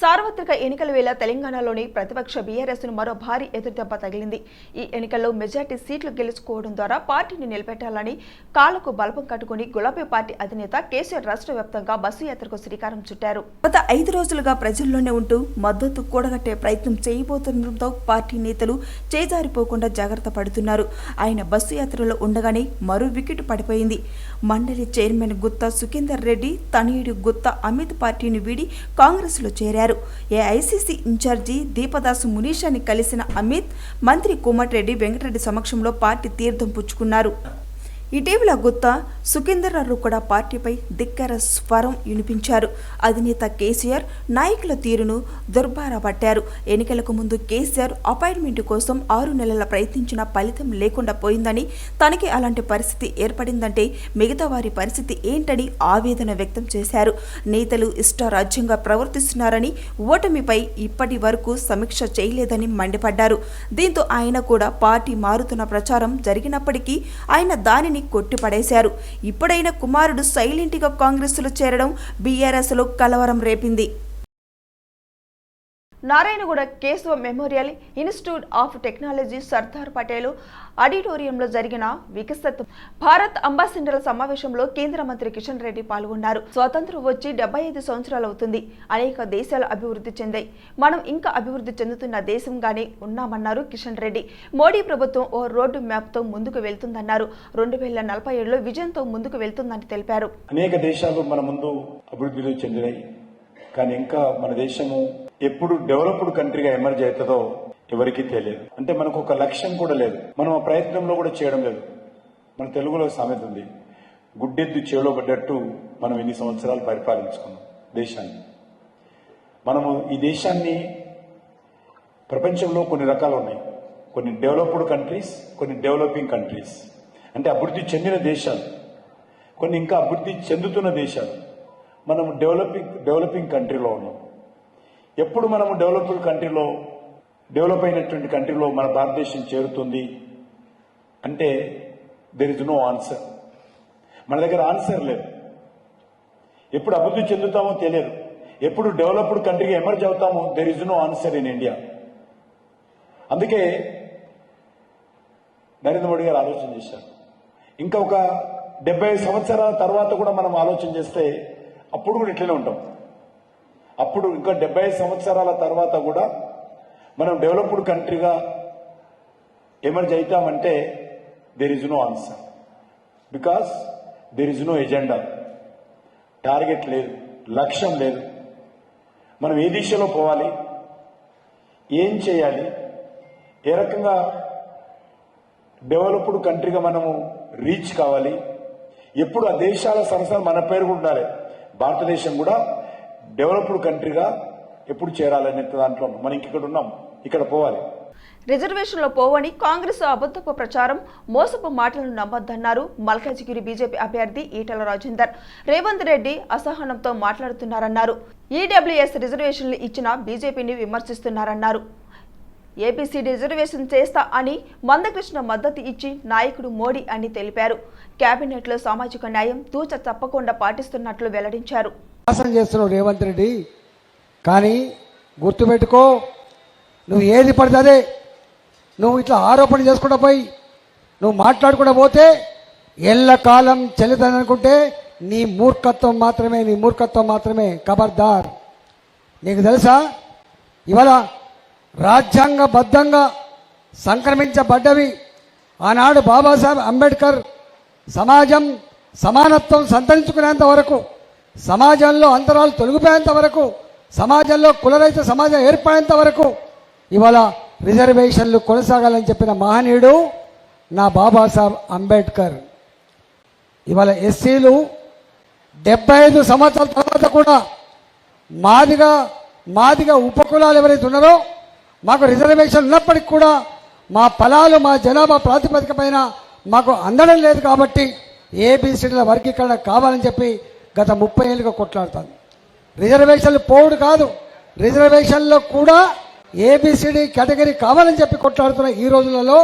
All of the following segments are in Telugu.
సార్వత్రిక ఎన్నికల వేళ తెలంగాణలోని ప్రతిపక్ష బీఆర్ఎస్ను మరో భారీ ఎదురుదెబ్బ తగిలింది. ఈ ఎన్నికల్లో మెజార్టీ సీట్లు గెలుచుకోవడం ద్వారా పార్టీని నిలబెట్టాలని కాళ్ళకు బలపం కట్టుకుని గులాబీ పార్టీ అధినేత కేసీఆర్ రాష్ట్ర వ్యాప్తంగా బస్సు యాత్రకు శ్రీకారం చుట్టారు. గత ఐదు రోజులుగా ప్రజల్లోనే ఉంటూ మద్దతు కూడగట్టే ప్రయత్నం చేయబోతుండటంతో పార్టీ నేతలు చేజారిపోకుండా జాగ్రత్త పడుతున్నారు. ఆయన బస్సు యాత్రలో ఉండగానే మరో వికెట్ పడిపోయింది. మండలి చైర్మన్ గుత్తా సుఖేందర్ రెడ్డి తనయుడు గుత్తా అమిత్ పార్టీని వీడి కాంగ్రెస్లో చేరారు. ఏఐసిసి ఇన్ఛార్జి దీపదాసు మునీషాని కలిసిన అమిత్ మంత్రి కోమటిరెడ్డి వెంకటరెడ్డి సమక్షంలో పార్టీ తీర్థం పుచ్చుకున్నారు. ఇటీవల గుత్తా సుఖేందర్రావు కూడా పార్టీపై ధిక్కర స్వరం వినిపించారు. అధినేత కేసీఆర్ నాయకుల తీరును దుర్భార పట్టారు. ఎన్నికలకు ముందు కేసీఆర్ అపాయింట్మెంట్ కోసం ఆరు నెలల ప్రయత్నించిన ఫలితం లేకుండా పోయిందని తనకి అలాంటి పరిస్థితి ఏర్పడిందంటే మిగతా వారి పరిస్థితి ఏంటని ఆవేదన వ్యక్తం చేశారు. నేతలు ఇష్టారాజ్యంగా ప్రవర్తిస్తున్నారని ఓటమిపై ఇప్పటి వరకు సమీక్ష చేయలేదని మండిపడ్డారు. దీంతో ఆయన కూడా పార్టీ మారుతున్న ప్రచారం జరిగినప్పటికీ ఆయన దానిని కొట్టిపడేశారు. ఇప్పుడైన కుమారుడు సైలెంట్గా కాంగ్రెస్లో చేరడం బీఆర్ఎస్లో కలవరం రేపింది. Narayanguda Keshava memorial institute of technology Sardar Patel ఆడిటోరియంలో జరిగిన వికసత్ భారత్ అంబాసిడర్ల సమావేశంలో కేంద్ర మంత్రి కిషన్ రెడ్డి పాల్గొన్నారు. స్వాతంత్రం వచ్చి డెబ్బై ఐదు సంవత్సరాలు అవుతుంది. అనేక దేశాలు అభివృద్ధి చెందాయి. మనం ఇంకా అభివృద్ధి చెందుతున్న దేశంగానే ఉన్నామన్నారు కిషన్ రెడ్డి. మోడీ ప్రభుత్వం ఓ రోడ్డు మ్యాప్తో ముందుకు వెళ్తుందన్నారు. రెండు వేల నలభై ఏడులో విజయంతో ముందుకు వెళ్తుందని తెలిపారు. అనేక దేశాలు మన ముందు అభివృద్ధి చెందినాయి. కానీ ఇంకా మన దేశము ఎప్పుడు డెవలప్డ్ కంట్రీగా ఎమర్జ్ అవుతుందో ఎవరికీ తెలియదు. అంటే మనకు ఒక లక్ష్యం కూడా లేదు. మనం ఆ ప్రయత్నంలో కూడా చేయడం లేదు. మన తెలుగులో సామెత ఉంది. గుడ్డెద్దు చేలో పడ్డట్టు మనం ఎన్ని సంవత్సరాలు పరిపాలించుకున్నాం దేశాన్ని. మనము ఈ దేశాన్ని ప్రపంచంలో కొన్ని రకాలు ఉన్నాయి. కొన్ని డెవలప్డ్ కంట్రీస్ కొన్ని డెవలపింగ్ కంట్రీస్. అంటే అభివృద్ధి చెందిన దేశాలు. కొన్ని ఇంకా అభివృద్ధి చెందుతున్న దేశాలు. మనం డెవలపింగ్ డెవలపింగ్ కంట్రీలో ఉన్నాం. ఎప్పుడు మనము డెవలప్డ్ కంట్రీలో డెవలప్ అయినటువంటి కంట్రీలో మన భారతదేశం చేరుతుంది అంటే దెర్ ఇస్ నో ఆన్సర్ మన దగ్గర ఆన్సర్ లేదు. ఎప్పుడు అభివృద్ధి చెందుతామో తెలియదు. ఎప్పుడు డెవలప్డ్ కంట్రీగా ఎమర్జ్ అవుతామో there is no answer in India అందుకే నరేంద్ర మోడీ గారు ఆలోచన చేశారు. ఇంకా ఒక డెబ్బై సంవత్సరాల తర్వాత కూడా మనం ఆలోచన చేస్తే అప్పుడు కూడా ఇట్లనే ఉంటాం. అప్పుడు ఇంకా డెబ్బై సంవత్సరాల తర్వాత కూడా మనం డెవలప్డ్ కంట్రీగా emerge అవుతామంటే there is no answer because there is no agenda target లేదు. లక్ష్యం లేదు. మనం ఏ దిశలో పోవాలి? ఏం చేయాలి? ఏ రకంగా డెవలప్డ్ కంట్రీగా మనము రీచ్ కావాలి? ఎప్పుడు ఆ దేశాల సంస్థలు మన పేరు ఉండాలి. భారతదేశం కూడా డెవలప్డ్ కంట్రీగా ఎప్పుడు చేరాలనే దాంట్లో మనం ఇక్కడ ఉన్నాం. ఇక్కడ పోవాలి. రిజర్వేషన్లో పోవని కాంగ్రెస్ అబద్ధపు ప్రచారం మోసపు మాటలను నమ్మొద్దన్నారు మల్కాజిగిరి బీజేపీ అభ్యర్థి ఈటల రాజేందర్. రేవంత్ రెడ్డి అసహనంతో మాట్లాడుతున్నారన్నారు. ఈడబ్ల్యూఎస్ రిజర్వేషన్లు ఇచ్చిన బీజేపీని విమర్శిస్తున్నారన్నారు. ఏపీసీ రిజర్వేషన్ చేస్తా అని మందకృష్ణ మద్దతు ఇచ్చి నాయకుడు మోడీ అని తెలిపారు. కేబినెట్లో సామాజిక న్యాయం తూచ తప్పకుండా పాటిస్తున్నట్లు వెల్లడించారు. మోసం చేస్తున్నావు రేవంత్ రెడ్డి. కానీ గుర్తుపెట్టుకో నువ్వు ఏది పడితే అదే. నువ్వు ఇట్లా ఆరోపణ చేసుకుంటా పోయి నువ్వు మాట్లాడకుండా పోతే ఎల్లకాలం చెల్లుతుందనుకుంటే నీ మూర్ఖత్వం మాత్రమే నీ మూర్ఖత్వం మాత్రమే. ఖబర్దార్ నీకు తెలుసా? ఇవాళ రాజ్యాంగబద్ధంగా సంక్రమించబడ్డవి ఆనాడు బాబాసాహెబ్ అంబేద్కర్ సమాజం సమానత్వం సంతరించుకునేంత వరకు సమాజంలో అంతరాలు తొలగిపోయేంత వరకు సమాజంలో కులరహిత సమాజం ఏర్పడేంత వరకు ఇవాళ రిజర్వేషన్లు కొనసాగాలని చెప్పిన మహనీయుడు నా బాబాసాహెబ్ అంబేద్కర్. ఇవాళ ఎస్సీలు డెబ్బై ఐదు సంవత్సరాల తర్వాత కూడా మాదిగా మాదిగా ఉపకులాలు ఎవరైతే ఉన్నారో మాకు రిజర్వేషన్ ఉన్నప్పటికీ కూడా మా ఫలాలు మా జనాభా ప్రాతిపదిక పైన మాకు అందడం లేదు కాబట్టి ఏబిసిడీల వర్గీకరణ కావాలని చెప్పి గత ముప్పై ఏళ్ళుగా కొట్లాడుతాను రిజర్వేషన్లు పోవుడు కాదు. రిజర్వేషన్లో కూడా ఏబిసిడి కేటగిరీ కావాలని చెప్పి కొట్లాడుతున్న ఈ రోజులలో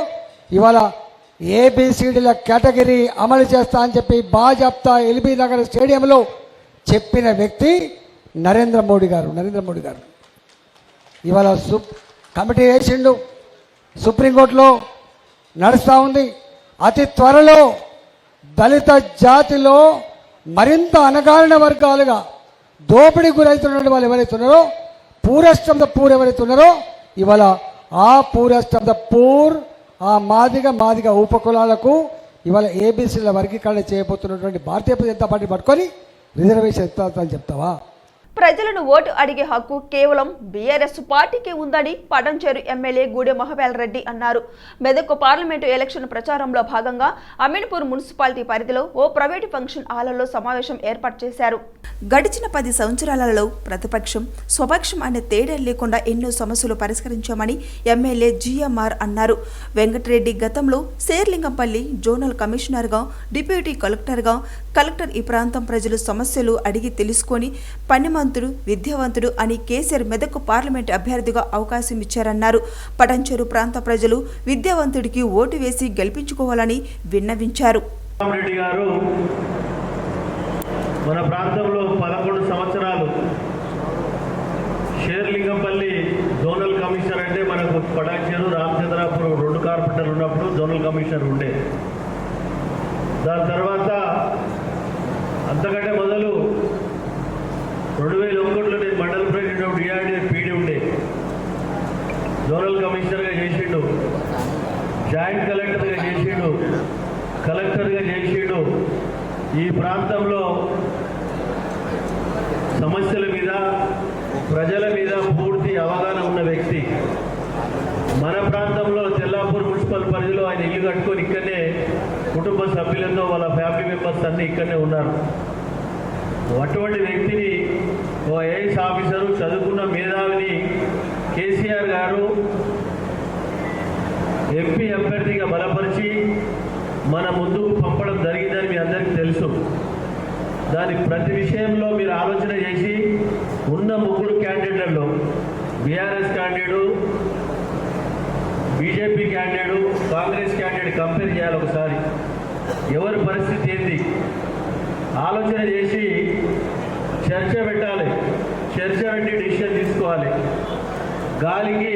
ఇవాళ ఏబిసిడీల కేటగిరీ అమలు చేస్తా అని చెప్పి బాజాప్తా ఎల్బీ నగర్ స్టేడియంలో చెప్పిన వ్యక్తి నరేంద్ర మోడీ గారు నరేంద్ర మోడీ గారు. ఇవాళ సు కమిటీ వేసిండు. సుప్రీంకోర్టులో నడుస్తూ ఉంది. అతి త్వరలో దళిత జాతిలో మరింత అణగారిన వర్గాలుగా దోపిడీ గురవుతున్న వాళ్ళు ఎవరైతే ఉన్నారో పూరెస్ట్ ద పూర్ ఎవరైతే ఉన్నారో ఇవాళ ఆ పూరెస్ట్ ద పూర్ ఆ మాదిగ మాదిగ ఉపకులాలకు ఇవాళ ఏబీసీల వర్గీకరణ చేయబోతున్నటువంటి భారతీయ జనతా పార్టీ పట్టుకొని రిజర్వేషన్ ఎత్తాలని చెప్తావా? ప్రజలను ఓటు అడిగే హక్కు కేవలం బీఆర్ఎస్ పార్టీకి ఉందని పటంచేరు ఎమ్మెల్యే గూడె మహబేల్ రెడ్డి అన్నారు. మెదక్ పార్లమెంటు ఎలక్షన్ ప్రచారంలో భాగంగా అమీన్పూర్ మున్సిపాలిటీ పరిధిలో ఓ ప్రైవేటు ఫంక్షన్ హాల్లో సమావేశం ఏర్పాటు చేశారు. గడిచిన పది సంవత్సరాలలో ప్రతిపక్షం స్వపక్షం అనే తేడా లేకుండా ఎన్నో సమస్యలు పరిష్కరించామని ఎమ్మెల్యే జిఎంఆర్ అన్నారు. వెంకటరెడ్డి గతంలో శేర్లింగంపల్లి జోనల్ కమిషనర్గా డిప్యూటీ కలెక్టర్గా కలెక్టర్ ఈ ప్రాంతం ప్రజలు సమస్యలు అడిగి తెలుసుకొని పనిమంతుడు విద్యావంతుడు అని కేసీఆర్ మెదక్ పార్లమెంట్ అభ్యర్థిగా అవకాశం ఇచ్చారన్నారు. పటంచెరు ప్రాంత ప్రజలు విద్యావంతుడికి ఓటు వేసి గెలిపించుకోవాలని విన్నవించారు. మన ప్రాంతంలో పదకొండు సంవత్సరాలు షేర్లింగంపల్లి జోనల్ కమిషనర్ అంటే మనకు పటాక్షరు రామచంద్రాపురం రెండు కార్పొరేటర్లు ఉన్నప్పుడు జోనల్ కమిషనర్ ఉండే. దాని తర్వాత అంతకంటే మొదలు రెండు వేల ఒకటిలో నేను మండల ప్రెసిడెంట్ డిఆర్డీ పీడీ ఉండే. జోనల్ కమిషనర్గా చేసిండు. జాయింట్ కలెక్టర్గా చేసిండు. కలెక్టర్గా చేసిండు. ఈ ప్రాంతంలో సమస్యల మీద ప్రజల మీద పూర్తి అవగాహన ఉన్న వ్యక్తి. మన ప్రాంతంలో తెల్లాపూర్ మున్సిపల్ పరిధిలో ఆయన ఇల్లు కట్టుకొని ఇక్కడనే కుటుంబ సభ్యులతో వాళ్ళ ఫ్యామిలీ మెంబర్స్ అన్నీ ఇక్కడనే ఉన్నారు. అటువంటి వ్యక్తిని ఓ ఐఏఎస్ ఆఫీసరు చదువుకున్న మేధావిని కేసీఆర్ గారు ఎంపీ అభ్యర్థిగా బలపరిచి మన ముందుకు పంపడం జరిగిందని మీ అందరికీ తెలుసు. దాని ప్రతి విషయంలో మీరు ఆలోచన చేసి ఉన్న ముగ్గురు క్యాండిడేట్లలో BRS candidate BJP candidate Congress candidate compare చేయాలి ఒకసారి. ఎవరి పరిస్థితి ఏంది? ఆలోచన చేసి చర్చ పెట్టాలి. చర్చ పెట్టి డిసిషన్ తీసుకోవాలి. గాలికి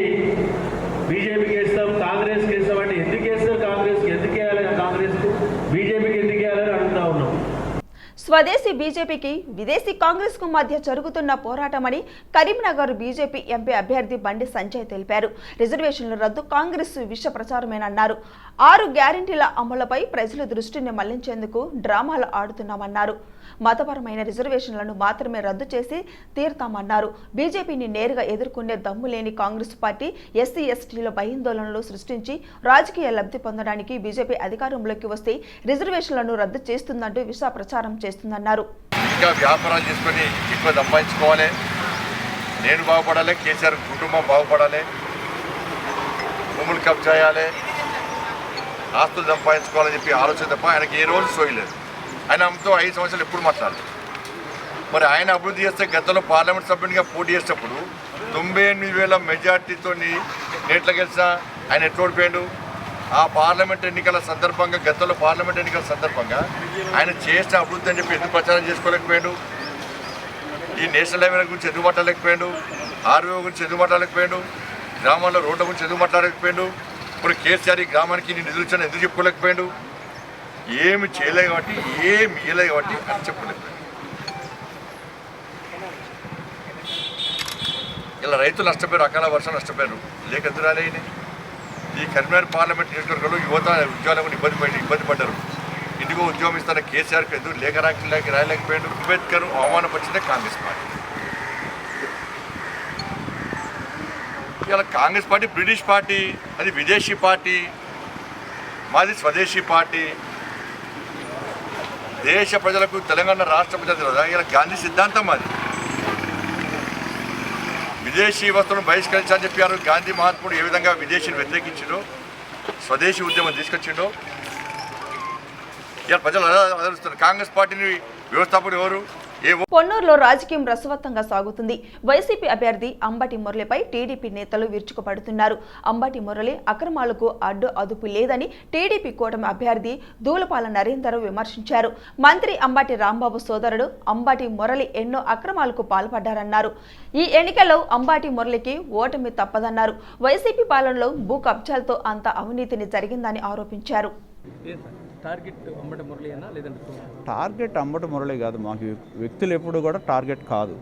బీజేపీకి వేస్తాం కాంగ్రెస్కి వేస్తాం అంటే ఎందుకు వేస్తాం కాంగ్రెస్కి ఎందుకు వేయాలి కాంగ్రెస్కు బీజేపీకి ఎందుకు వేయాలని అడుగుతా ఉన్నాం స్వదేశీ బీజేపీకి విదేశీ కాంగ్రెస్కు మధ్య జరుగుతున్న పోరాటమని కరీంనగర్ బీజేపీ ఎంపీ అభ్యర్థి బండి సంజయ్ తెలిపారు. రిజర్వేషన్ల రద్దు కాంగ్రెస్ విష ప్రచారమేనన్నారు ఆరు గ్యారంటీల అమలుపై ప్రజల దృష్టిని మళ్ళించేందుకు డ్రామాలు ఆడుతున్నామన్నారు. మతపరమైన రిజర్వేషన్లను మాత్రమే రద్దు చేసి తీరుతామన్నారు. బీజేపీని నేరుగా ఎదుర్కొనే దమ్ము లేని కాంగ్రెస్ పార్టీ ఎస్సీ ఎస్టీల భయాందోళనలు సృష్టించి రాజకీయ లబ్ధి పొందడానికి బీజేపీ అధికారంలోకి వస్తే రిజర్వేషన్లను రద్దు చేస్తుందంటూ విష ప్రచారం చేస్తుందన్నారు. ఇంకా వ్యాపారాలు చేసుకొని ఎక్కువ సంపాదించుకోవాలి. నేను బాగుపడాలి కేసీఆర్ కుటుంబం బాగుపడాలి భూములు కప్ చేయాలి ఆస్తులు సంపాదించుకోవాలని చెప్పి ఆలోచన తప్ప ఆయనకి ఏ రోజు సోయలేదు ఆయన ఆమెతో ఐదు సంవత్సరాలు ఎప్పుడు మాట్లాడలేదు. మరి ఆయన అభివృద్ధి చేస్తే గతంలో పార్లమెంట్ సభ్యునిగా పోటీ చేసేటప్పుడు తొంభై ఎనిమిది వేల మెజార్టీతో నేట్ల గెలిచిన ఆయన ఎట్లోడిపోయాడు ఆ పార్లమెంట్ ఎన్నికల సందర్భంగా గతంలో పార్లమెంట్ ఎన్నికల సందర్భంగా ఆయన చేసిన అభివృద్ధి అని చెప్పి ఎందుకు ప్రచారం చేసుకోలేకపోయాడు? ఈ నేషనల్ హైవే గురించి ఎందుకు మాట్లాడలేకపోయాడు? ఆర్వో గురించి ఎందుకు మాట్లాడలేకపోయాడు? గ్రామాల్లో రోడ్ల గురించి ఎందుకు మాట్లాడలేకపోయాడు? ఇప్పుడు కేసీఆర్ ఈ గ్రామానికి నిధులు ఇచ్చాను ఎందుకు చెప్పుకోలేకపోయాడు? ఏమి చేయలే కాబట్టి ఏమి ఇయ్యలేదు కాబట్టి అని చెప్పలేదు. ఇలా రైతులు నష్టపోయారు అకాల వర్షం నష్టపోయారు. లేక ఎదురాలేని ఈ కరీంనగర్ పార్లమెంట్ నియోజకవర్గంలో యువత ఉద్యోగాలకు ఇబ్బంది పడి ఇబ్బంది పడ్డారు. ఇందుకో ఉద్యోగం ఇస్తాన కేసీఆర్కి ఎదురు లేఖ రాక రాయలేకపోయాడు? అంబేద్కర్ అవమానపరిచిందే కాంగ్రెస్ పార్టీ. ఇలా కాంగ్రెస్ పార్టీ బ్రిటిష్ పార్టీ అది విదేశీ పార్టీ మాది స్వదేశీ పార్టీ దేశ ప్రజలకు తెలంగాణ రాష్ట్ర ప్రజలు ఇలా గాంధీ సిద్ధాంతం అది. విదేశీ వస్తువులను బహిష్కరించాలని చెప్పారు. గాంధీ మహాత్ముడు ఏ విధంగా విదేశీని వ్యతిరేకించిండో స్వదేశీ ఉద్యమం తీసుకొచ్చిండో ఇలా ప్రజలు కాంగ్రెస్ పార్టీని వ్యవస్థాపకుడు ఎవరు? పొన్నూరులో రాజకీయం రసవత్తంగా సాగుతుంది. వైసీపీ అభ్యర్థి అంబటి మురళిపై టీడీపీ నేతలు విరుచుకుపడుతున్నారు. అంబటి మురళి అక్రమాలకు అడ్డు అదుపు లేదని టీడీపీ కూటమి అభ్యర్థి దూలపాల నరేందర్ విమర్శించారు. మంత్రి అంబటి రాంబాబు సోదరుడు అంబటి మురళి ఎన్నో అక్రమాలకు పాల్పడ్డారన్నారు. ఈ ఎన్నికల్లో అంబాటి మురళికి ఓటమి తప్పదన్నారు. వైసీపీ పాలనలో భూ కబ్జాలతో అంత అవినీతిని జరిగిందని ఆరోపించారు. టార్గెట్ అమ్మట మురళి లేదంటే టార్గెట్ అమ్మట మురళి కాదు. మాకు వ్యక్తులు ఎప్పుడు కూడా టార్గెట్ కాదు.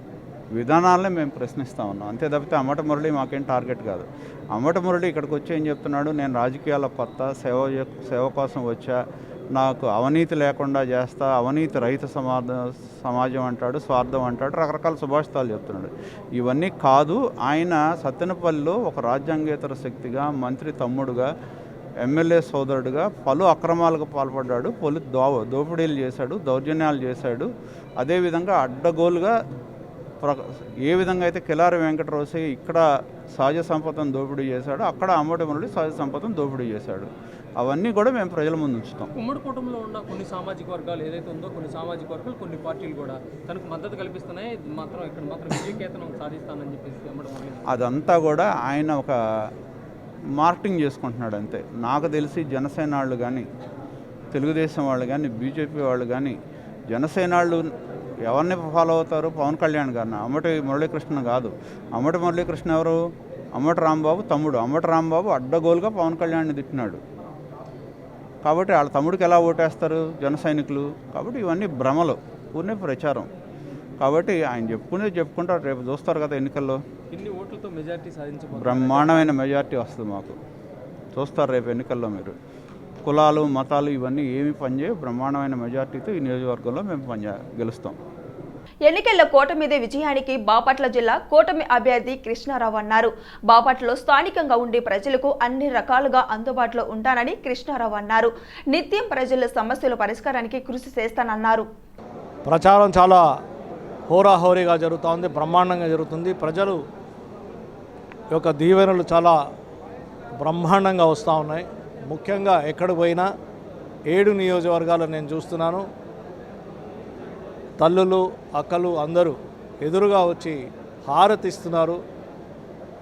విధానాలనే మేము ప్రశ్నిస్తా ఉన్నాం. అంతే తప్పితే అమ్మట మురళి మాకేం టార్గెట్ కాదు. అమ్మట మురళి ఇక్కడికి వచ్చి ఏం చెప్తున్నాడు? నేను రాజకీయాల కొత్త సేవ సేవ కోసం వచ్చా. నాకు అవినీతి లేకుండా చేస్తా. అవినీతి రైతు సమాజ సమాజం అంటాడు స్వార్థం అంటాడు రకరకాల సుభాషితాలు చెప్తున్నాడు. ఇవన్నీ కాదు. ఆయన సత్తెనపల్లిలో ఒక రాజ్యాంగేతర శక్తిగా మంత్రి తమ్ముడుగా ఎమ్మెల్యే సోదరుడుగా పలు అక్రమాలకు పాల్పడ్డాడు. పలు దో దోపిడీలు చేశాడు దౌర్జన్యాలు చేశాడు. అదేవిధంగా అడ్డగోలుగా ప్ర ఏ విధంగా అయితే కిలారి వెంకటరోసి ఇక్కడ సహజ సంపదను దోపిడీ చేశాడో అక్కడ అమ్మటి మురళి సహజ సంపదను దోపిడీ చేశాడు. అవన్నీ కూడా మేము ప్రజల ముందు ఉంచుతాం. ఉమ్మడి కుటుంబంలో ఉన్న కొన్ని సామాజిక వర్గాలు ఏదైతే ఉందో కొన్ని సామాజిక వర్గాలు కొన్ని పార్టీలు కూడా తనకు మద్దతు కల్పిస్తున్నాయి. మాత్రం ఇక్కడ మాత్రం విజయకేతనం సాధిస్తానని చెప్పేసి అమ్మట అదంతా కూడా ఆయన ఒక మార్కెటింగ్ చేసుకుంటున్నాడు అంతే. నాకు తెలిసి జనసేన వాళ్ళు కానీ తెలుగుదేశం వాళ్ళు కానీ బీజేపీ వాళ్ళు కానీ జనసేన వాళ్ళు ఎవరిని ఫాలో అవుతారు? పవన్ కళ్యాణ్ గారిని. అమ్మటి మురళీకృష్ణ కాదు. అమ్మటి మురళీకృష్ణ ఎవరు? అమ్మటి రాంబాబు తమ్ముడు. అమ్మటి రాంబాబు అడ్డగోలుగా పవన్ కళ్యాణ్ని తిట్టినాడు. కాబట్టి వాళ్ళ తమ్ముడికి ఎలా ఓటేస్తారు? జన సైనికులు. కాబట్టి ఇవన్నీ భ్రమలు. ఊరినే ప్రచారం. కాబట్టి ఆయన చెప్పుకునేది చెప్పుకుంటారు. రేపు చూస్తారు కదా ఎన్నికల్లో. ఇన్ని ఓట్లతో మెజారిటీ సాధించబోతున్నారు. బ్రహ్మాండమైన మెజారిటీ వస్తుంది మాకు. చూస్తారు రేపు ఎన్నికల్లో మీరు. కులాలు మతాలు ఇవన్నీ ఏమి పనిచేయవు. బ్రహ్మాండమైన మెజారిటీతో ఈ నియోజకవర్గంలో మేము పనిచే గెలుస్తాం. ఎన్నికల్లో కూటమిదే విజయానికి బాపట్ల జిల్లా కూటమి అభ్యర్థి కృష్ణారావు అన్నారు. బాపట్లలో స్థానికంగా ఉండే ప్రజలకు అన్ని రకాలుగా అందుబాటులో ఉంటానని కృష్ణారావు అన్నారు. నిత్యం ప్రజల సమస్యల పరిష్కారానికి కృషి చేస్తానన్నారు. ప్రచారం చాలా హోరాహోరీగా జరుగుతూ ఉంది బ్రహ్మాండంగా జరుగుతుంది. ప్రజలు యొక్క దీవెనలు చాలా బ్రహ్మాండంగా వస్తూ ఉన్నాయి. ముఖ్యంగా ఎక్కడికి పోయినా ఏడు నియోజకవర్గాలు నేను చూస్తున్నాను. తల్లులు అక్కలు అందరూ ఎదురుగా వచ్చి హారతిస్తున్నారు.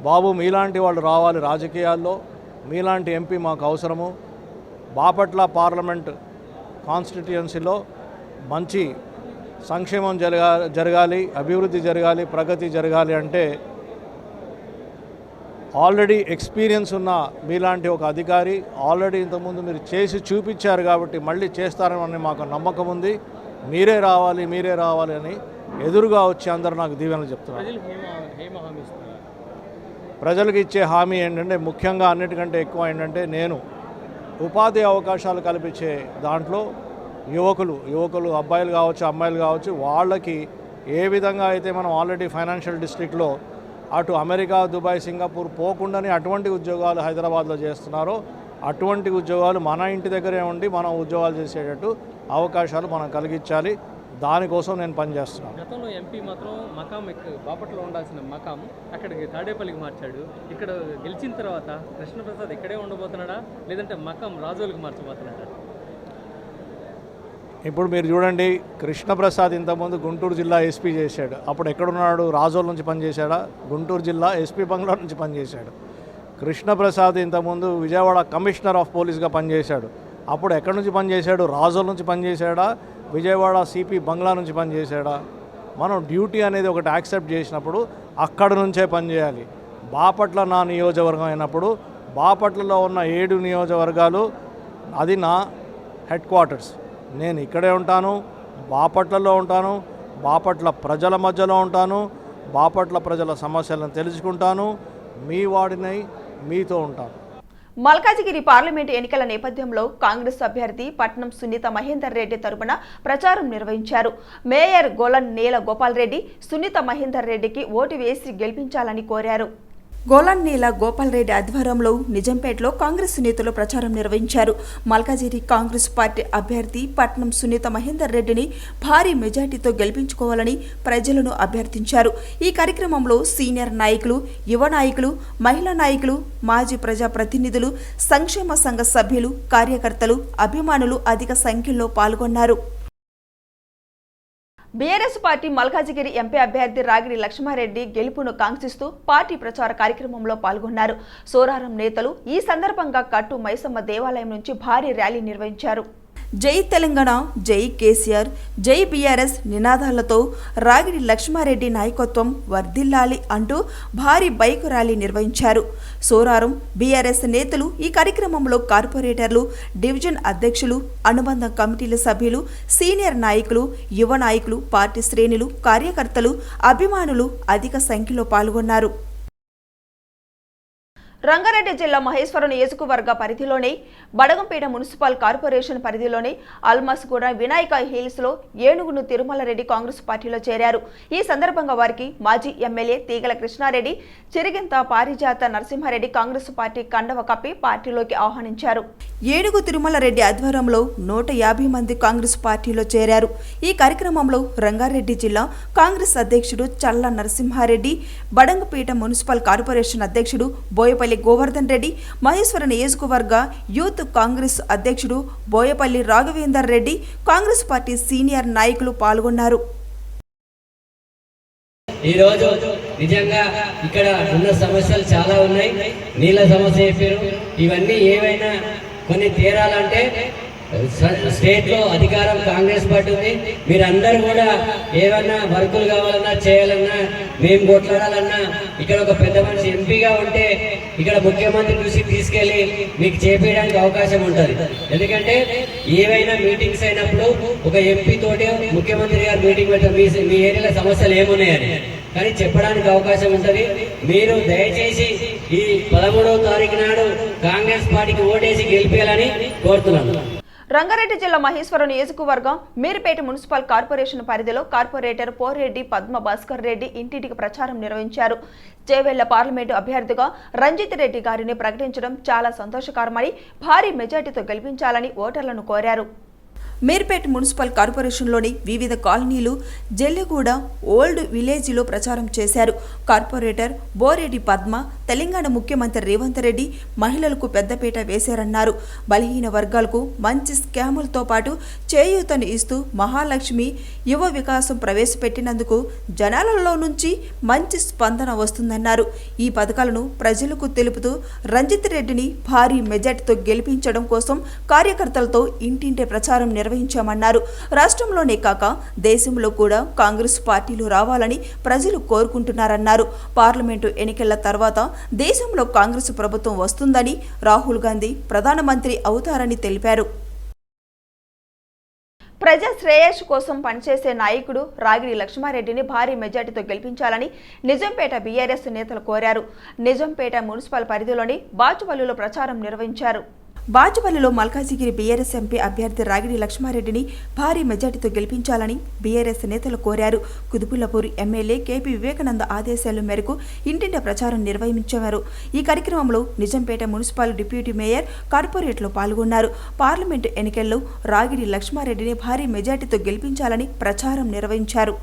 బాబు మీలాంటి వాళ్ళు రావాలి రాజకీయాల్లో. మీలాంటి ఎంపీ మాకు అవసరము. బాపట్ల పార్లమెంట్ కాన్స్టిట్యుయెన్సీలో మంచి సంక్షేమం జరగా జరగాలి అభివృద్ధి జరగాలి ప్రగతి జరగాలి అంటే ఆల్రెడీ ఎక్స్పీరియన్స్ ఉన్న మీలాంటి ఒక అధికారి ఆల్రెడీ ఇంతకుముందు మీరు చేసి చూపించారు కాబట్టి మళ్ళీ చేస్తారని మాకు నమ్మకం ఉంది. మీరే రావాలి మీరే రావాలి అని ఎదురుగా వచ్చి అందరూ నాకు దీవెనలు చెప్తున్నారు. ప్రజలకు ఇచ్చే హామీ ఏంటంటే ముఖ్యంగా అన్నిటికంటే ఎక్కువ ఏంటంటే నేను ఉపాధి అవకాశాలు కల్పించే దాంట్లో యువకులు యువకులు అబ్బాయిలు కావచ్చు అమ్మాయిలు కావచ్చు వాళ్ళకి ఏ విధంగా అయితే మనం ఆల్రెడీ ఫైనాన్షియల్ డిస్ట్రిక్ట్లో అటు అమెరికా దుబాయ్ సింగపూర్ పోకుండానే అటువంటి ఉద్యోగాలు హైదరాబాద్లో చేస్తున్నారో అటువంటి ఉద్యోగాలు మన ఇంటి దగ్గరే ఉండి మనం ఉద్యోగాలు చేసేటట్టు అవకాశాలు మనం కలిగించాలి. దానికోసం నేను పనిచేస్తున్నాను. గతంలో ఎంపీ మాత్రం మకాం బాపట్లో ఉండాల్సిన మకాం అక్కడికి తాడేపల్లికి మార్చాడు. ఇక్కడ గెలిచిన తర్వాత కృష్ణప్రసాద్ ఇక్కడే ఉండబోతున్నాడా? లేదంటే మకాం రాజోలకు మార్చబోతున్నాడా? ఇప్పుడు మీరు చూడండి కృష్ణప్రసాద్ ఇంతకుముందు గుంటూరు జిల్లా ఎస్పీ చేశాడు. అప్పుడు ఎక్కడున్నాడు? రాజోల్ నుంచి పనిచేశాడా? గుంటూరు జిల్లా ఎస్పీ బంగ్లా నుంచి పనిచేశాడు. కృష్ణప్రసాద్ ఇంతకుముందు విజయవాడ కమిషనర్ ఆఫ్ పోలీస్గా పనిచేశాడు. అప్పుడు ఎక్కడి నుంచి పనిచేశాడు? రాజోల్ నుంచి పనిచేశాడా? విజయవాడ సిపి బంగ్లా నుంచి పనిచేశాడా? మనం డ్యూటీ అనేది ఒకటి యాక్సెప్ట్ చేసినప్పుడు అక్కడ నుంచే పనిచేయాలి. బాపట్ల నా నియోజకవర్గం అయినప్పుడు బాపట్లలో ఉన్న ఏడు నియోజకవర్గాలు అది నా హెడ్ క్వార్టర్స్. నేను ఇక్కడే ఉంటాను బాపట్లలో ఉంటాను బాపట్ల ప్రజల మధ్యలో ఉంటాను బాపట్ల ప్రజల సమస్యలను తెలుసుకుంటాను మీ వాడినై మీతో ఉంటాను. మల్కాజిగిరి పార్లమెంటు ఎన్నికల నేపథ్యంలో కాంగ్రెస్ అభ్యర్థి పట్నం సునీత మహేందర్ రెడ్డి తరపున ప్రచారం నిర్వహించారు. మేయర్ గోలన్ నీల గోపాల్ రెడ్డి సునీత మహేందర్ రెడ్డికి ఓటు వేసి గెలిపించాలని కోరారు. గోలాన్ నీల గోపాల్ రెడ్డి ఆధ్వర్యంలో నిజంపేటలో కాంగ్రెస్ నేతలు ప్రచారం నిర్వహించారు. మల్కాజిరి కాంగ్రెస్ పార్టీ అభ్యర్థి పట్నం సునీత మహేందర్ రెడ్డిని భారీ మెజార్టీతో గెలిపించుకోవాలని ప్రజలను అభ్యర్థించారు. ఈ కార్యక్రమంలో సీనియర్ నాయకులు యువ నాయకులు మహిళా నాయకులు మాజీ ప్రజాప్రతినిధులు సంక్షేమ సంఘ సభ్యులు కార్యకర్తలు అభిమానులు అధిక సంఖ్యలో పాల్గొన్నారు. బీఆర్ఎస్ పార్టీ మల్కాజిగిరి ఎంపీ అభ్యర్థి రాగిడి లక్ష్మారెడ్డి గెలుపును కాంక్షిస్తూ పార్టీ ప్రచార కార్యక్రమంలో పాల్గొన్నారు. సోరారం నేతలు ఈ సందర్భంగా కట్టు మైసమ్మ దేవాలయం నుంచి భారీ ర్యాలీ నిర్వహించారు. జై తెలంగాణ జై కేసీఆర్ జై బీఆర్ఎస్ నినాదాలతో రాగిడి లక్ష్మారెడ్డి నాయకత్వం వర్ధిల్లాలి అంటూ భారీ బైక్ ర్యాలీ నిర్వహించారు. సోరారం బీఆర్ఎస్ నేతలు ఈ కార్యక్రమంలో కార్పొరేటర్లు డివిజన్ అధ్యక్షులు అనుబంధ కమిటీల సభ్యులు సీనియర్ నాయకులు యువ నాయకులు పార్టీ శ్రేణులు కార్యకర్తలు అభిమానులు అధిక సంఖ్యలో పాల్గొన్నారు. రంగారెడ్డి జిల్లా మహేశ్వరం నియోజకవర్గ పరిధిలోని బడగంపేట మున్సిపల్ కార్పొరేషన్ పరిధిలోని అల్మస్గూడ వినాయక హిల్స్లో ఏనుగును తిరుమలరెడ్డి కాంగ్రెస్ పార్టీలో చేరారు. ఈ సందర్భంగా వారికి మాజీ ఎమ్మెల్యే తీగల కృష్ణారెడ్డి చిరిగింత పారిజాత నరసింహారెడ్డి కాంగ్రెస్ పార్టీ కండవ కప్పి పార్టీలోకి ఆహ్వానించారు. ఏనుగు తిరుమలరెడ్డి ఆధ్వర్యంలో నూట యాభై మంది కాంగ్రెస్ పార్టీలో చేరారు. ఈ కార్యక్రమంలో రంగారెడ్డి జిల్లా కాంగ్రెస్ అధ్యక్షుడు చల్ల నరసింహారెడ్డి బడంగపేట మున్సిపల్ కార్పొరేషన్ అధ్యక్షుడు బోయపల్లి బోయపల్లి గోవర్ధన్ రెడ్డి మహేశ్వర నియోజకవర్గ యూత్ కాంగ్రెస్ అధ్యక్షుడు బోయపల్లి రాఘవేందర్ రెడ్డి కాంగ్రెస్ పార్టీ సీనియర్ నాయకులు పాల్గొన్నారు. ఈరోజు నిజంగా ఇక్కడ ఉన్న సమస్యలు చాలా ఉన్నాయి. నీళ్ళ సమస్య చెప్పారు. ఇవన్నీ ఏవైనా కొన్ని తీరాలంటే స- స్టేట్లో అధికారం కాంగ్రెస్ పార్టీ ఉంది. మీరందరూ కూడా ఏమన్నా వర్కులు కావాలన్నా చేయాలన్నా మేము కొట్లాడాలన్నా ఇక్కడ ఒక పెద్ద మనిషి ఎంపీగా ఉంటే ఇక్కడ ముఖ్యమంత్రి చూసి తీసుకెళ్ళి మీకు చేపించడానికి అవకాశం ఉంటుంది. ఎందుకంటే ఏవైనా మీటింగ్స్ అయినప్పుడు ఒక ఎంపీ తోటి ముఖ్యమంత్రి గారు మీటింగ్ పెట్టారు మీ మీ ఏరియాలో సమస్యలు ఏమున్నాయని. కానీ చెప్పడానికి అవకాశం ఉంటుంది. మీరు దయచేసి ఈ పదమూడవ తారీఖు నాడు కాంగ్రెస్ పార్టీకి ఓటేసి గెలిపేయాలని కోరుతున్నాను. రంగారెడ్డి జిల్లా మహేశ్వరం నియోజకవర్గం మీరుపేట మున్సిపల్ కార్పొరేషన్ పరిధిలో కార్పొరేటర్ పోరెడ్డి పద్మ భాస్కర్ రెడ్డి ఇంటింటికి ప్రచారం నిర్వహించారు. చేవెళ్ళ పార్లమెంటు అభ్యర్థిగా రంజిత్ రెడ్డి గారిని ప్రకటించడం చాలా సంతోషకరమని భారీ మెజార్టీతో గెలిపించాలని ఓటర్లను కోరారు. మీర్పేట్ మున్సిపల్ కార్పొరేషన్లోని వివిధ కాలనీలు జల్లెగూడ ఓల్డ్ విలేజ్లో ప్రచారం చేశారు. కార్పొరేటర్ బోరెడ్డి పద్మ తెలంగాణ ముఖ్యమంత్రి రేవంత్ రెడ్డి మహిళలకు పెద్దపీట వేశారన్నారు. బలహీన వర్గాలకు మంచి స్కాములతో పాటు చేయూతను ఇస్తూ మహాలక్ష్మి యువ వికాసం ప్రవేశపెట్టినందుకు జనాలలో నుంచి మంచి స్పందన వస్తుందన్నారు. ఈ పథకాలను ప్రజలకు తెలుపుతూ రంజిత్ రెడ్డిని భారీ మెజార్టీతో గెలిపించడం కోసం కార్యకర్తలతో ఇంటింటి ప్రచారం నిర్వహించామన్నారు. రాష్ట్రంలోనే కాక దేశంలో కూడా కాంగ్రెస్ పార్టీలు రావాలని ప్రజలు కోరుకుంటున్నారన్నారు. పార్లమెంటు ఎన్నికల తర్వాత దేశంలో కాంగ్రెస్ ప్రభుత్వం వస్తుందని రాహుల్ గాంధీ ప్రధానమంత్రి అవుతారని తెలిపారు. ప్రజా శ్రేయస్సు కోసం పనిచేసే నాయకుడు రాగిడి లక్ష్మారెడ్డిని భారీ మెజార్టీతో గెలిపించాలని నిజంపేట బీఆర్ఎస్ నేతలు కోరారు. నిజంపేట మున్సిపల్ పరిధిలోని బాచుపల్లిలో ప్రచారం నిర్వహించారు. బాచుపల్లిలో మల్కాజిగిరి బీఆర్ఎస్ ఎంపీ అభ్యర్థి రాగిడి లక్ష్మారెడ్డిని భారీ మెజార్టీతో గెలిపించాలని బీఆర్ఎస్ నేతలు కోరారు. కుదుపుల్లపూర్ ఎమ్మెల్యే కేపీ వివేకానంద ఆదేశాల మేరకు ఇంటింట ప్రచారం నిర్వహించారు ఈ కార్యక్రమంలో నిజంపేట మున్సిపల్ డిప్యూటీ మేయర్ కార్పొరేట్లో పాల్గొన్నారు. పార్లమెంటు ఎన్నికల్లో రాగిడి లక్ష్మారెడ్డిని భారీ మెజార్టీతో గెలిపించాలని ప్రచారం నిర్వహించారు.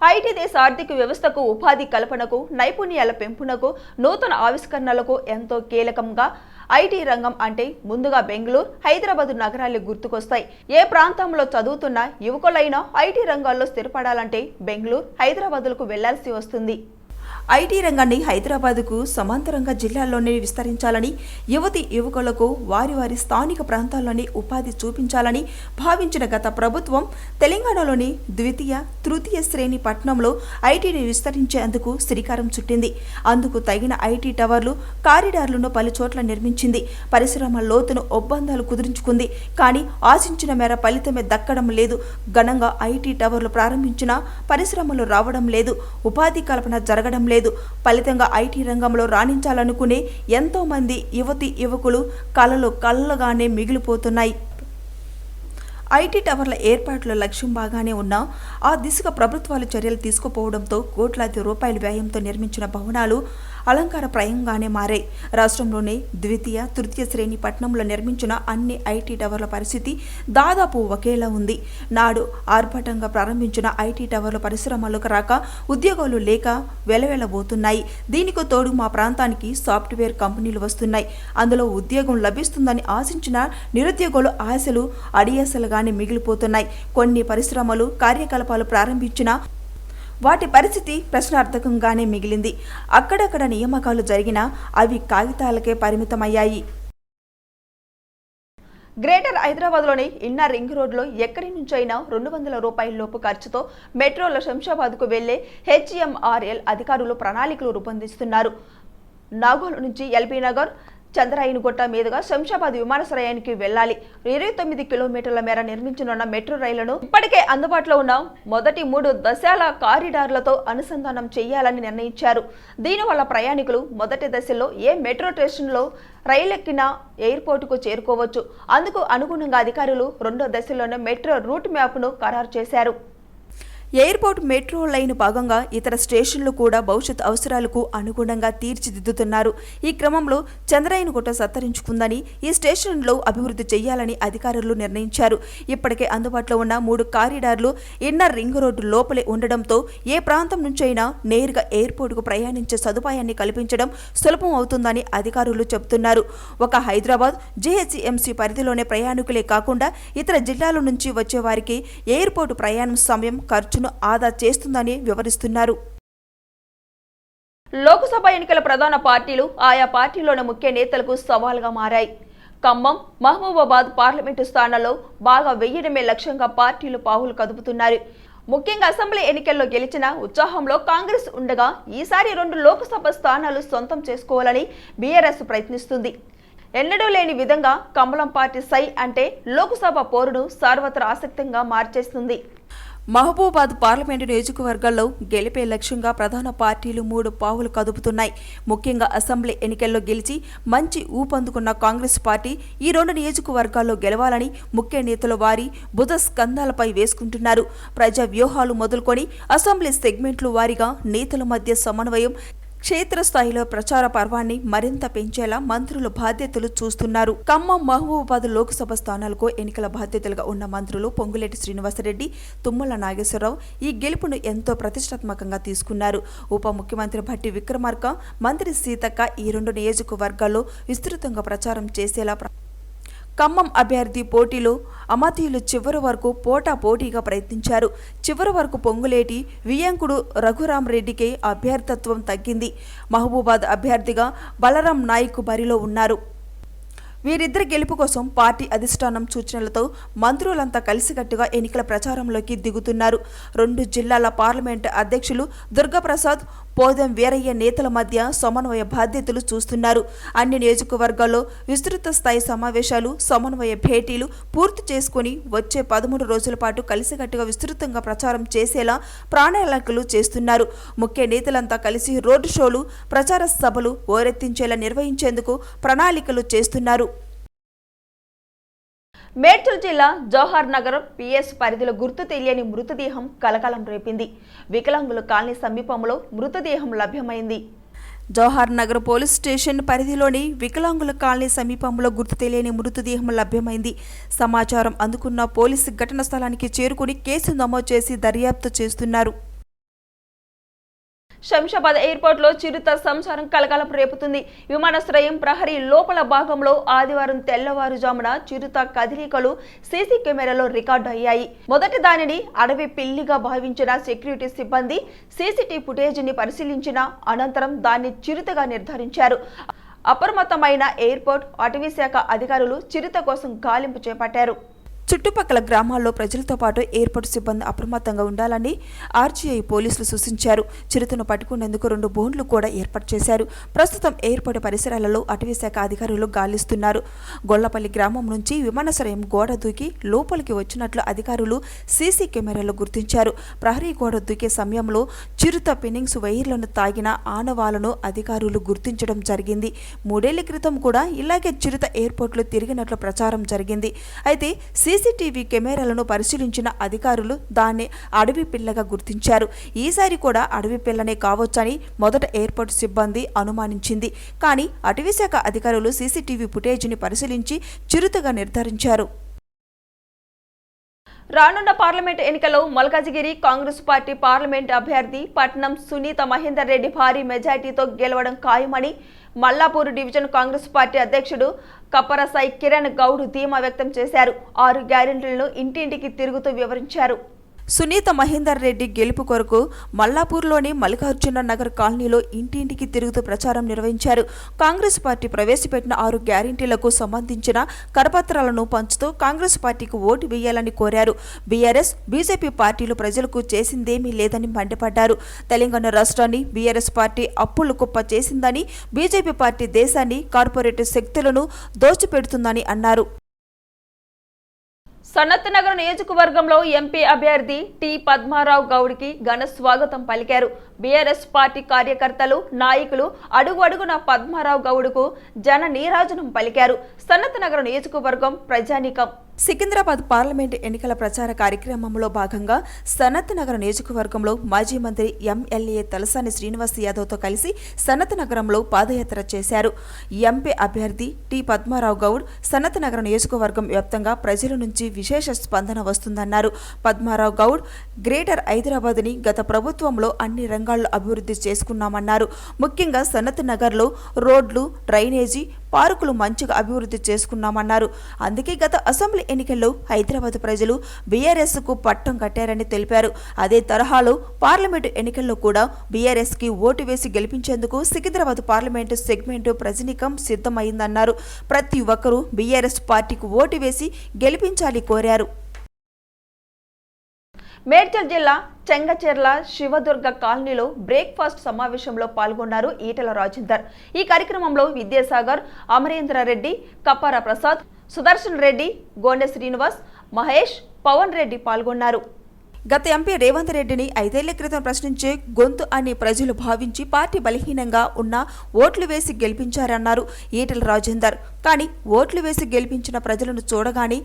ఐటీ దేశ ఆర్థిక వ్యవస్థకు ఉపాధి కల్పనకు నైపుణ్యాల పెంపునకు నూతన ఆవిష్కరణలకు ఎంతో కీలకంగా ఐటీ రంగం అంటే ముందుగా బెంగళూరు హైదరాబాద్ నగరాలు గుర్తుకొస్తాయి. ఏ ప్రాంతంలో చదువుతున్న యువకులైనా ఐటీ రంగాల్లో స్థిరపడాలంటే బెంగళూరు హైదరాబాద్లకు వెళ్ళాల్సి వస్తుంది. ఐటీ రంగాన్ని హైదరాబాద్కు సమాంతరంగా జిల్లాల్లోనే విస్తరించాలని యువతి యువకులకు వారి వారి స్థానిక ప్రాంతాల్లోనే ఉపాధి చూపించాలని భావించిన గత ప్రభుత్వం తెలంగాణలోని ద్వితీయ తృతీయ శ్రేణి పట్టణంలో ఐటీని విస్తరించేందుకు శ్రీకారం చుట్టింది. అందుకు తగిన ఐటీ టవర్లు కారిడార్లను పలు చోట్ల నిర్మించింది. పరిశ్రమ లోతును ఒప్పందాలు కుదుర్చుకుంది. కానీ ఆశించిన మేర ఫలితమే దక్కడం లేదు. ఘనంగా ఐటీ టవర్లు ప్రారంభించినా పరిశ్రమలు రావడం లేదు. ఉపాధి కల్పన జరగడం లేదు. ఫలితంగా ఐటీ రంగంలో రాణించాలనుకునే ఎంతోమంది యువతి యువకులు కళలు కళ్ళగానే మిగిలిపోతున్నాయి. ఐటీ టవర్ల ఏర్పాట్ల లక్ష్యం బాగానే ఉన్నా ఆ దిశగా ప్రభుత్వాలు చర్యలు తీసుకుపోవడంతో కోట్లాది రూపాయల వ్యయంతో నిర్మించిన భవనాలు అలంకారప్రాయంగానే మారాయి. రాష్ట్రంలోని ద్వితీయ తృతీయ శ్రేణి పట్టణంలో నిర్మించిన అన్ని ఐటీ టవర్ల పరిస్థితి దాదాపు ఒకేలా ఉంది. నాడు ఆర్భటంగా ప్రారంభించిన ఐటీ టవర్ల పరిశ్రమలకు రాక ఉద్యోగాలు లేక వెలవెలబోతున్నాయి. దీనికి తోడు మా ప్రాంతానికి సాఫ్ట్వేర్ కంపెనీలు వస్తున్నాయి. అందులో ఉద్యోగం లభిస్తుందని ఆశించిన నిరుద్యోగులు ఆశలు అడియాసలుగానే మిగిలిపోతున్నాయి. కొన్ని పరిశ్రమలు కార్యకలాపాలు ప్రారంభించిన వాటి పరిస్థితి ప్రశ్నార్థకంగానే మిగిలింది. అక్కడక్కడ నియామకాలు జరిగినా అవి కాగితాలకే పరిమితమయ్యాయి. గ్రేటర్ హైదరాబాద్లోని ఇన్నర్ రింగ్ రోడ్లో ఎక్కడి నుంచైనా రెండు వందల రూపాయల లోపు ఖర్చుతో మెట్రోలో శంషాబాద్కు వెళ్ళే హెచ్ఎంఆర్ఎల్ అధికారులు ప్రణాళికలు రూపొందిస్తున్నారు. నాగోల్ నుంచి ఎల్బీ నగర్ చంద్రాయనగుట్ట మీదుగా శంషాబాద్ విమానాశ్రయానికి వెళ్ళాలి ఇరవై తొమ్మిది కిలోమీటర్ల మేర నిర్మించనున్న మెట్రో రైళ్ళను ఇప్పటికే అందుబాటులో ఉన్న మొదటి మూడు దశాల కారిడార్లతో అనుసంధానం చేయాలని నిర్ణయించారు. దీనివల్ల ప్రయాణికులు మొదటి దశలో ఏ మెట్రో స్టేషన్లో రైలెక్కినా ఎయిర్పోర్టుకు చేరుకోవచ్చు. అందుకు అనుగుణంగా అధికారులు రెండో దశలోనే మెట్రో రూట్ మ్యాప్ను ఖరారు చేశారు. ఎయిర్పోర్ట్ మెట్రో లైన్ భాగంగా ఇతర స్టేషన్లు కూడా భవిష్యత్ అవసరాలకు అనుగుణంగా తీర్చిదిద్దుతున్నారు. ఈ క్రమంలో చంద్రాయనగుట్ట సత్తరించుకుందని ఈ స్టేషన్లో అభివృద్ధి చేయాలని అధికారులు నిర్ణయించారు. ఇప్పటికే అందుబాటులో ఉన్న మూడు కారిడార్లు ఇన్నర్ రింగ్ రోడ్డు లోపలే ఉండడంతో ఏ ప్రాంతం నుంచైనా నేరుగా ఎయిర్పోర్టుకు ప్రయాణించే సదుపాయాన్ని కల్పించడం సులభం అవుతుందని అధికారులు చెబుతున్నారు. ఒక హైదరాబాద్ జేహెచ్ఎంసీ పరిధిలోనే ప్రయాణికులే కాకుండా ఇతర జిల్లాల నుంచి వచ్చే వారికి ఎయిర్పోర్టు ప్రయాణం సమయం ఖర్చును ఆదా చేస్తుందని వివరిస్తున్నారు. లోక్సభ ఎన్నికల ప్రధాన పార్టీలు ఆయా పార్టీలోని ముఖ్య నేతలకు సవాల్గా మారాయి. ఖమ్మం మహబూబాబాద్ పార్లమెంటు స్థానాల్లో బాగా వెయ్యడమే లక్ష్యంగా పార్టీలు పావులు కదుపుతున్నారు. ముఖ్యంగా అసెంబ్లీ ఎన్నికల్లో గెలిచిన ఉత్సాహంలో కాంగ్రెస్ ఉండగా ఈసారి రెండు లోక్సభ స్థానాలు సొంతం చేసుకోవాలని బీఆర్ఎస్ ప్రయత్నిస్తుంది. ఎన్నడూ లేని విధంగా కమలం పార్టీ సై అంటే లోక్సభ పోరును సార్వత్ర ఆసక్తంగా మార్చేస్తుంది. మహబూబాద్ పార్లమెంటు నియోజకవర్గాల్లో గెలిపే లక్ష్యంగా ప్రధాన పార్టీలు మూడు పావులు కదుపుతున్నాయి. ముఖ్యంగా అసెంబ్లీ ఎన్నికల్లో గెలిచి మంచి ఊపందుకున్న కాంగ్రెస్ పార్టీ ఈ రెండు నియోజకవర్గాల్లో గెలవాలని ముఖ్య నేతలు వారి బుధ స్కంధాలపై వేసుకుంటున్నారు. ప్రజా వ్యూహాలు మొదలుకొని అసెంబ్లీ సెగ్మెంట్లు వారీగా నేతల మధ్య సమన్వయం క్షేత్రస్థాయిలో ప్రచార పర్వాన్ని మరింత పెంచేలా మంత్రులు బాధ్యతలు చూస్తున్నారు. ఖమ్మం మహబూబాబాద్ లోక్సభ స్థానాలకు ఎన్నికల బాధ్యతలుగా ఉన్న మంత్రులు పొంగులేటి శ్రీనివాసరెడ్డి తుమ్మల నాగేశ్వరరావు ఈ గెలుపును ఎంతో ప్రతిష్టాత్మకంగా తీసుకున్నారు. ఉప ముఖ్యమంత్రి భట్టి విక్రమార్క మంత్రి సీతక్క ఈ రెండు నియోజకవర్గాల్లో విస్తృతంగా ప్రచారం చేసేలా ఖమ్మం అభ్యర్థి పోటీలో అమతీయులు చివరి వరకు పోటా పోటీగా ప్రయత్నించారు. చివరి వరకు పొంగులేటి వియంకుడు రఘురాం రెడ్డికే అభ్యర్థిత్వం తగ్గింది. మహబూబాద్ అభ్యర్థిగా బలరాం నాయక్ బరిలో ఉన్నారు. వీరిద్దరి గెలుపు కోసం పార్టీ అధిష్టానం సూచనలతో మంత్రులంతా కలిసికట్టుగా ఎన్నికల ప్రచారంలోకి దిగుతున్నారు. రెండు జిల్లాల పార్లమెంటు అధ్యక్షులు దుర్గాప్రసాద్ పోదం వీరయ్య నేతల మధ్య సమన్వయ బాధ్యతలు చూస్తున్నారు. అన్ని నియోజకవర్గాల్లో విస్తృత స్థాయి సమావేశాలు సమన్వయ భేటీలు పూర్తి చేసుకుని వచ్చే పదమూడు రోజుల పాటు కలిసికట్టుగా విస్తృతంగా ప్రచారం చేసేలా ప్రణాళికలు చేస్తున్నారు. ముఖ్య నేతలంతా కలిసి రోడ్డు షోలు ప్రచార సభలు ఓరెత్తించేలా నిర్వహించేందుకు ప్రణాళికలు చేస్తున్నారు. మేడ్చల్ జిల్లా జవహర్ నగర్ పిఎస్ పరిధిలో గుర్తు తెలియని మృతదేహం కలకలం రేపింది. వికలాంగుల కాలనీ సమీపంలో మృతదేహం లభ్యమైంది. జవహర్ నగర్ పోలీస్ స్టేషన్ పరిధిలోని వికలాంగుల కాలనీ సమీపంలో గుర్తు తెలియని మృతదేహం లభ్యమైంది. సమాచారం అందుకున్న పోలీసు ఘటన స్థలానికి చేరుకుని కేసు నమోదు చేసి దర్యాప్తు చేస్తున్నారు. శంషాబాద్ ఎయిర్పోర్ట్లో చిరుత సంసారం కలకలం రేపుతుంది. విమానాశ్రయం ప్రహరీ లోపల భాగంలో ఆదివారం తెల్లవారుజామున చిరుత కదిలికలు సీసీ కెమెరాలో రికార్డు అయ్యాయి. మొదటి దానిని అడవి పిల్లిగా భావించిన సెక్యూరిటీ సిబ్బంది సీసీటీవీ ఫుటేజీని పరిశీలించిన అనంతరం దాన్ని చిరుతగా నిర్ధారించారు. అప్రమత్తమైన ఎయిర్పోర్ట్ అటవీ శాఖ అధికారులు చిరుత కోసం గాలింపు చేపట్టారు. చుట్టుపక్కల గ్రామాల్లో ప్రజలతో పాటు ఎయిర్పోర్ట్ సిబ్బంది అప్రమత్తంగా ఉండాలని ఆర్జీఐ పోలీసులు సూచించారు. చిరుతను పట్టుకునేందుకు రెండు బోన్లు కూడా ఏర్పాటు చేశారు. ప్రస్తుతం ఎయిర్పోర్ట్ పరిసరాలలో అటవీ శాఖ అధికారులు గాలిస్తున్నారు. గొల్లపల్లి గ్రామం నుంచి విమానాశ్రయం గోడ దూకి లోపలికి వచ్చినట్లు అధికారులు సీసీ కెమెరాలో గుర్తించారు. ప్రహరీ గోడ దూకే సమయంలో చిరుత పిన్నింగ్స్ వైర్లను తాగిన ఆనవాలను అధికారులు గుర్తించడం జరిగింది. మూడేళ్ళ క్రితం కూడా ఇలాగే చిరుత ఎయిర్పోర్ట్లో తిరిగినట్లు ప్రచారం జరిగింది. అయితే సీ సీసీటీవీ కెమెరాలను పరిశీలించిన అధికారులు దాన్ని అడవి పిల్లగా గుర్తించారు. ఈసారి కూడా అడవి పిల్లనే కావచ్చని మొదట ఎయిర్పోర్ట్ సిబ్బంది అనుమానించింది. కానీ అటవీశాఖ అధికారులు సీసీటీవీ ఫుటేజ్ని పరిశీలించి చిరుతగా నిర్ధారించారు. రానున్న పార్లమెంట్ ఎన్నికల్లో మల్కాజిగిరి కాంగ్రెస్ పార్టీ పార్లమెంట్ అభ్యర్థి పట్నం సునీత మహేందర్ రెడ్డి భారీ మెజార్టీతో గెలవడం ఖాయమని మల్లాపూర్ డివిజన్ కాంగ్రెస్ పార్టీ అధ్యక్షుడు కప్పరసాయి కిరణ్ గౌడ్ ధీమా వ్యక్తం చేశారు. ఆరు గ్యారెంటీలను ఇంటింటికి తిరుగుతూ వివరించారు. సునీత మహేందర్ రెడ్డి గెలుపు కొరకు మల్లాపూర్లోని మల్లికార్జున నగర్ కాలనీలో ఇంటింటికి తిరుగుతూ ప్రచారం నిర్వహించారు. కాంగ్రెస్ పార్టీ ప్రవేశపెట్టిన ఆరు గ్యారంటీలకు సంబంధించిన కరపత్రాలను పంచుతూ కాంగ్రెస్ పార్టీకి ఓటు వేయాలని కోరారు. బీఆర్ఎస్ బీజేపీ పార్టీలు ప్రజలకు చేసిందేమీ లేదని మండిపడ్డారు. తెలంగాణ రాష్ట్రాన్ని బీఆర్ఎస్ పార్టీ అప్పులు కుప్ప చేసిందని బీజేపీ పార్టీ దేశాన్ని కార్పొరేట్ శక్తులను దోచిపెడుతుందని అన్నారు. సనత్ నియోజకవర్గంలో ఎంపీ అభ్యర్థి టి పద్మారావు గౌడ్కి ఘన స్వాగతం పలికారు. బీఆర్ఎస్ పార్టీ కార్యకర్తలు నాయకులు అడుగు అడుగున పద్మారావు గౌడ్కు జన నీరాజనం పలికారు. సన్నత నగర నియోజకవర్గం ప్రజానీకం. సికింద్రాబాద్ పార్లమెంట్ ఎన్నికల ప్రచార కార్యక్రమంలో భాగంగా సనత్ నగర్ నియోజకవర్గంలో మాజీ మంత్రి ఎంఎల్ఏ తలసాని శ్రీనివాస్ యాదవ్తో కలిసి సనత్ నగరంలో పాదయాత్ర చేశారు. ఎంపీ అభ్యర్థి టి పద్మారావు గౌడ్ సనత్ నగర నియోజకవర్గం వ్యాప్తంగా ప్రజల నుంచి విశేష స్పందన వస్తుందన్నారు. పద్మారావు గౌడ్ గ్రేటర్ హైదరాబాద్ని గత ప్రభుత్వంలో అన్ని రంగాల్లో అభివృద్ధి చేసుకున్నామన్నారు. ముఖ్యంగా సనత్ నగర్లో రోడ్లు డ్రైనేజీ పార్కులు మంచిగా అభివృద్ధి చేసుకున్నామన్నారు. అందుకే గత అసెంబ్లీ ఎన్నికల్లో హైదరాబాద్ ప్రజలు బీఆర్ఎస్కు పట్టం కట్టారని తెలిపారు. అదే తరహాలో పార్లమెంటు ఎన్నికల్లో కూడా బీఆర్ఎస్కి ఓటు వేసి గెలిపించేందుకు సికింద్రాబాద్ పార్లమెంటు సెగ్మెంటు ప్రజనికం సిద్ధమైందన్నారు. ప్రతి ఒక్కరూ బీఆర్ఎస్ పార్టీకి ఓటు వేసి గెలిపించాలి కోరారు. మేడ్చల్ జిల్లా చెంగచెర్ల శివదుర్గ కాలనీలో బ్రేక్ఫాస్ట్ సమావేశంలో పాల్గొన్నారు ఈటల రాజేందర్. ఈ కార్యక్రమంలో విద్యాసాగర్ అమరేంద్ర రెడ్డి కప్పార ప్రసాద్ సుదర్శన్ రెడ్డి గోండె శ్రీనివాస్ మహేష్ పవన్ రెడ్డి పాల్గొన్నారు. గత ఎంపీ రేవంత్ రెడ్డిని ఐదేళ్ళ క్రితం ప్రశ్నించే గొంతు అని ప్రజలు భావించి పార్టీ బలహీనంగా ఉన్న ఓట్లు వేసి గెలిపించారన్నారు ఈటల రాజేందర్. కానీ ఓట్లు వేసి గెలిపించిన ప్రజలను చూడగానే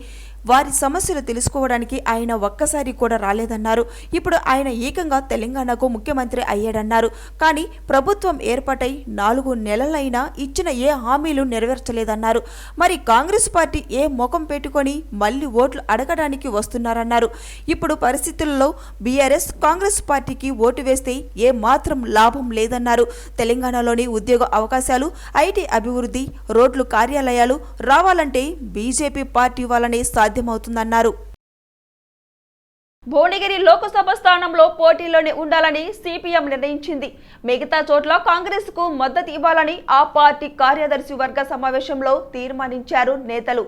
వారి సమస్యలు తెలుసుకోవడానికి ఆయన ఒక్కసారి కూడా రాలేదన్నారు. ఇప్పుడు ఆయన ఏకంగా తెలంగాణకు ముఖ్యమంత్రి అయ్యాడన్నారు. కానీ ప్రభుత్వం ఏర్పాటై నాలుగు నెలలైనా ఇచ్చిన ఏ హామీలు నెరవేర్చలేదన్నారు. మరి కాంగ్రెస్ పార్టీ ఏ ముఖం పెట్టుకొని మళ్ళీ ఓట్లు అడగడానికి వస్తున్నారన్నారు. ఇప్పుడు పరిస్థితుల్లో బీఆర్ఎస్ కాంగ్రెస్ పార్టీకి ఓటు వేస్తే ఏ మాత్రం లాభం లేదన్నారు. తెలంగాణలోని ఉద్యోగ అవకాశాలు ఐటీ అభివృద్ధి రోడ్లు కార్యాలయాలు రావాలంటే బీజేపీ పార్టీ వల్లనే సాధ్యమవుతుందన్నారు. భువనగిరి లోక్సభ స్థానంలో పోటీలోనే ఉండాలని సిపిఎం నిర్ణయించింది. మిగతా చోట్ల కాంగ్రెస్కు మద్దతు ఇవ్వాలని ఆ పార్టీ కార్యదర్శి వర్గ సమావేశంలో తీర్మానించారు నేతలు.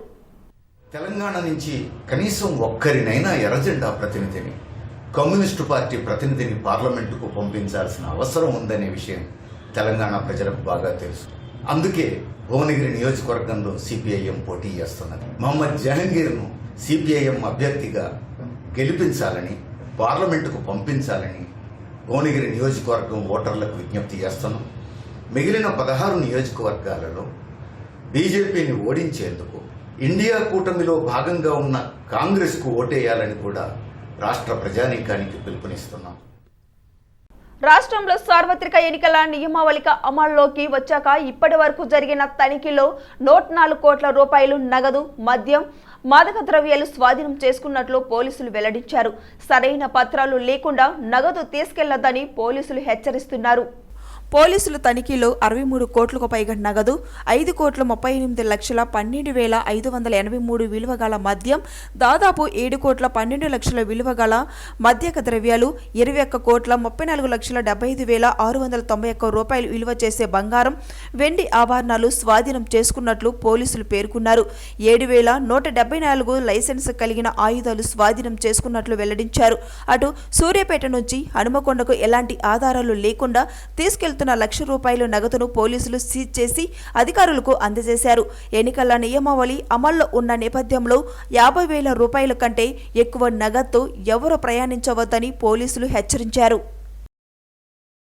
తెలంగాణ నుంచి కనీసం ఒక్కరినైనా ఎర్రజెండా ప్రతినిధిని కమ్యూనిస్టు పార్టీ ప్రతినిధిని పార్లమెంటుకు పంపించాల్సిన అవసరం ఉందనే విషయం తెలంగాణ ప్రజలకు బాగా తెలుసు. అందుకే భువనగిరి నియోజకవర్గంలో సిపిఐఎం పోటీ చేస్తున్నది. మహమ్మద్ జహంగీర్ను సిపిఐఎం అభ్యర్థిగా గెలిపించాలని పార్లమెంటుకు పంపించాలని భువనగిరి నియోజకవర్గం ఓటర్లకు విజ్ఞప్తి చేస్తున్నాం. మిగిలిన పదహారు నియోజకవర్గాలలో బీజేపీని ఓడించేందుకు ఇండియా కూటమిలో భాగంగా ఉన్న కాంగ్రెస్కు ఓటేయాలని కూడా రాష్ట్ర ప్రజానీకానికి పిలుపునిస్తున్నాం. రాష్ట్రంలో సార్వత్రిక ఎన్నికల నియమావళిక అమల్లోకి వచ్చాక ఇప్పటి వరకు జరిగిన తనిఖీలో నూట నాలుగు కోట్ల రూపాయలు నగదు మద్యం మాదక ద్రవ్యాలు స్వాధీనం చేసుకున్నట్లు పోలీసులు వెల్లడించారు. సరైన పత్రాలు లేకుండా నగదు తీసుకెళ్ళొద్దని పోలీసులు హెచ్చరిస్తున్నారు. పోలీసులు తనిఖీలో అరవై మూడు కోట్లకు పైగా నగదు ఐదు కోట్ల ముప్పై ఎనిమిది లక్షల పన్నెండు వేల ఐదు వందల ఎనభై మూడు విలువ గల మద్యం దాదాపు ఏడు కోట్ల పన్నెండు లక్షల విలువ గల మద్యక ద్రవ్యాలు ఇరవై ఒక్క కోట్ల ముప్పై నాలుగు లక్షల డెబ్బై ఐదు వేల ఆరు వందల తొంభై ఒక్క రూపాయలు విలువ చేసే బంగారం వెండి ఆభరణాలు స్వాధీనం చేసుకున్నట్లు పోలీసులు పేర్కొన్నారు. ఏడు వేల నూట డెబ్బై నాలుగు లైసెన్స్ కలిగిన ఆయుధాలు స్వాధీనం చేసుకున్నట్లు వెల్లడించారు. అటు సూర్యాపేట నుంచి హనుమకొండకు ఎలాంటి ఆధారాలు లేకుండా తీసుకెళ్తున్న లక్ష రూపాయల నగదును పోలీసులు సీజ్ చేసి అధికారులకు అందజేశారు. ఎన్నికల నియమావళి అమల్లో ఉన్న నేపథ్యంలో యాభై వేల రూపాయల కంటే ఎక్కువ నగదుతో ఎవరు ప్రయాణించవద్దని పోలీసులు హెచ్చరించారు.